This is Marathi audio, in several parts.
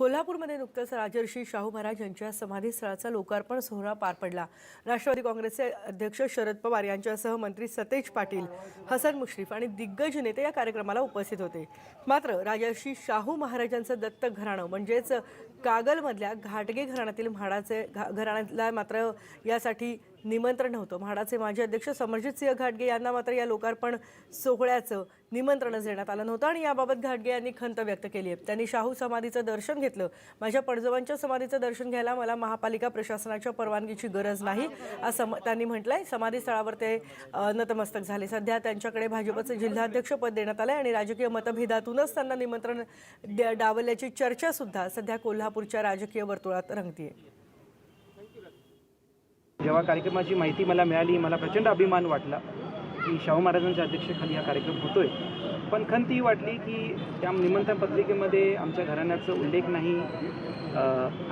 कोल्हापूरमध्ये नुकतंच राजर्षी शाहू महाराज यांच्या समाधीस्थळाचा लोकार्पण सोहळा पार पडला. राष्ट्रवादी काँग्रेसचे अध्यक्ष शरद पवार यांच्यासह मंत्री सतेज पाटील हसन मुश्रीफ आणि दिग्गज नेते या कार्यक्रमाला उपस्थित होते. मात्र राजर्षी शाहू महाराजांचं दत्तक घराणं म्हणजेच कागलमधल्या घाटगे घराण्यातील म्हाडाचे घा घराण्याला मात्र यासाठी निमंत्रण होतं. म्हाडाचे माजी अध्यक्ष समरजित सिंह घाटगे यांना मात्र या लोकार्पण सोहळ्याचं निमंत्रणच देण्यात आलं नव्हतं आणि याबाबत घाटगे यांनी खंत व्यक्त केली आहे. त्यांनी शाहू समाधीचं दर्शन घेतलं. माझ्या पणजोबांच्या समाधीचं दर्शन घ्यायला मला महापालिका प्रशासनाच्या परवानगीची गरज नाही असं म- त्यांनी आहे समाधी स्थळावर ते नतमस्तक झाले. सध्या त्यांच्याकडे भाजपचं जिल्हाध्यक्षपद देण्यात आलंय आणि राजकीय मतभेदातूनच त्यांना निमंत्रण द्या- डावलल्याची चर्चासुद्धा सध्या कोल्हापूरच्या राजकीय वर्तुळात रंगतीये. जेव्हा कार्यक्रमाची माहिती मला मिळाली मला प्रचंड अभिमान वाटला की शाहू महाराजांच्या अध्यक्षतेखाली हा कार्यक्रम होतोय. पण खंत ही वाटली की त्या निमंत्रण पत्रिकेमध्ये आमच्या घराण्याचा उल्लेख नाही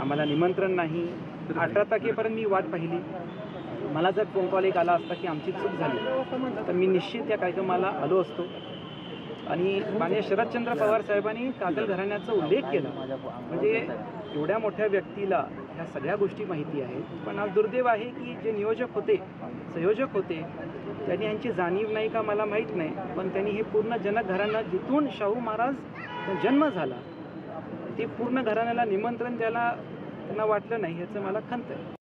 आम्हाला निमंत्रण नाही. अठरा तारखेपर्यंत मी वाट पाहिली. मला जर फोन कॉल एक आला असता की आमची चूक झाली तर मी निश्चित या कार्यक्रमाला आलो असतो. आणि माझ्या शरदचंद्र पवार साहेबांनी कागल घराण्याचा उल्लेख केला. म्हणजे एवढ्या मोठ्या व्यक्तीला ह्या सगळ्या गोष्टी माहिती आहेत. पण आज दुर्दैव आहे की जे नियोजक होते संयोजक होते त्यांनी यांची जाणीव नाही का मला माहीत नाही. पण त्यांनी हे पूर्ण जनक घराणं जिथून शाहू महाराज जन्म झाला ते पूर्ण घराण्याला निमंत्रण द्यायला त्यांना वाटलं नाही ह्याचं मला खंत आहे.